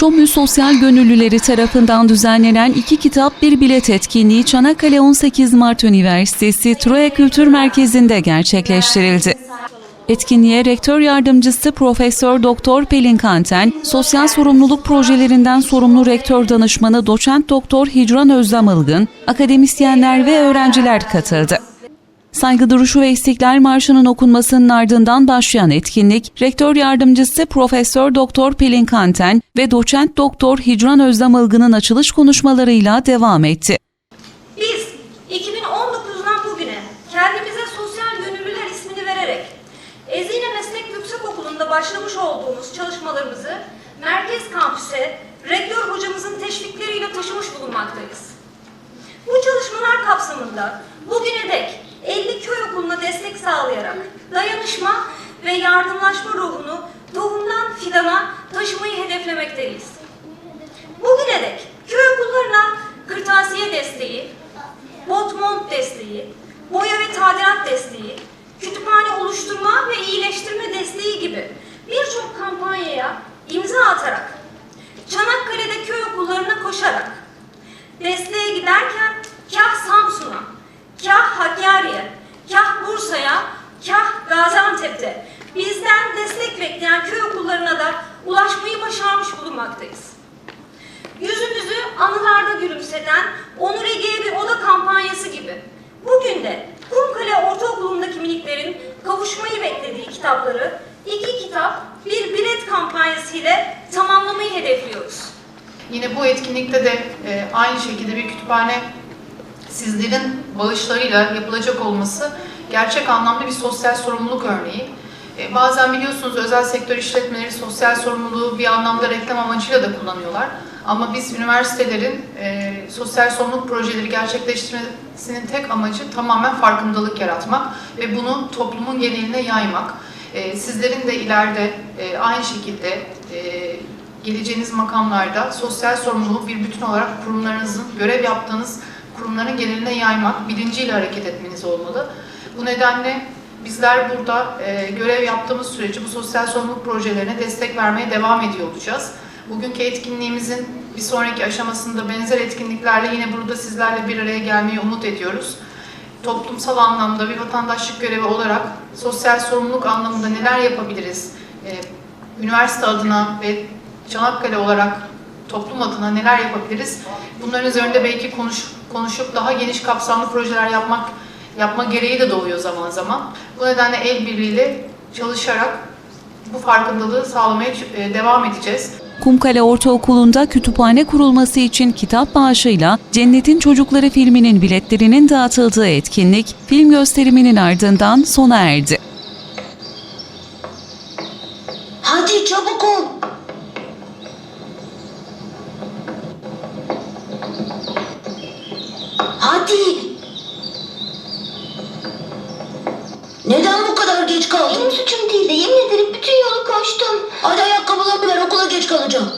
Çomlu Sosyal Gönüllüleri tarafından düzenlenen iki kitap bir bilet etkinliği Çanakkale 18 Mart Üniversitesi Troya Kültür Merkezi'nde gerçekleştirildi. Etkinliğe rektör yardımcısı Profesör Doktor Pelin Kanten, sosyal sorumluluk projelerinden sorumlu rektör danışmanı Doçent Doktor Hicran Özlem Ilgın, akademisyenler ve öğrenciler katıldı. Saygı duruşu ve İstiklal Marşı'nın okunmasının ardından başlayan etkinlik, Rektör Yardımcısı Profesör Doktor Pelin Kanten ve Doçent Doktor Hicran Özlem Ilgın'ın açılış konuşmalarıyla devam etti. Biz 2019'dan bugüne kendimize sosyal gönüllüler ismini vererek Ezine Meslek Yüksekokulu'nda başlamış olduğumuz çalışmalarımızı Merkez Kampüs'e rektör hocamızın teşvikleriyle taşımış bulunmaktayız. Bu çalışmalar kapsamında bugüne dek 50 köy okuluna destek sağlayarak dayanışma ve yardımlaşma ruhunu tohumdan fidana taşımayı hedeflemekteyiz. Bugüne dek köy okullarına kırtasiye desteği, botmont desteği, bulunmaktayız. Yüzümüzü anılarda gülümseten Onur Ege'ye bir oda kampanyası gibi. Bugün de Kumkale Ortaokulu'ndaki miniklerin kavuşmayı beklediği kitapları iki kitap bir bilet kampanyası ile tamamlamayı hedefliyoruz. Yine bu etkinlikte de e, aynı şekilde bir kütüphane sizlerin bağışlarıyla yapılacak olması gerçek anlamda bir sosyal sorumluluk örneği. E, bazen biliyorsunuz özel sektör işletmeleri sosyal sorumluluğu bir anlamda reklam amacıyla da kullanıyorlar. Ama biz üniversitelerin e, sosyal sorumluluk projeleri gerçekleştirmesinin tek amacı tamamen farkındalık yaratmak ve bunu toplumun geneline yaymak. E, sizlerin de ileride e, aynı şekilde e, geleceğiniz makamlarda sosyal sorumluluğu bir bütün olarak kurumlarınızın, görev yaptığınız kurumların geneline yaymak, bilinciyle hareket etmeniz olmalı. Bu nedenle bizler burada e, görev yaptığımız sürece bu sosyal sorumluluk projelerine destek vermeye devam ediyor olacağız. Bugünkü etkinliğimizin bir sonraki aşamasında benzer etkinliklerle yine burada sizlerle bir araya gelmeyi umut ediyoruz. Toplumsal anlamda bir vatandaşlık görevi olarak sosyal sorumluluk anlamında neler yapabiliriz? E, üniversite adına ve Çanakkale olarak toplum adına neler yapabiliriz? Bunların üzerinde belki konuş, konuşup daha geniş kapsamlı projeler yapmak yapma gereği de doğuyor zaman zaman. Bu nedenle el birliğiyle çalışarak bu farkındalığı sağlamaya e, devam edeceğiz. Kumkale Ortaokulu'nda kütüphane kurulması için kitap bağışıyla Cennetin Çocukları filminin biletlerinin dağıtıldığı etkinlik film gösteriminin ardından sona erdi. Hadi çabuk ol. Hadi. Neden bu kadar geç kaldın? Benim suçum değildi. Yemin ederim bütün yolu koştum. Hadi ayakkabılarını ver okula geç kalacağım.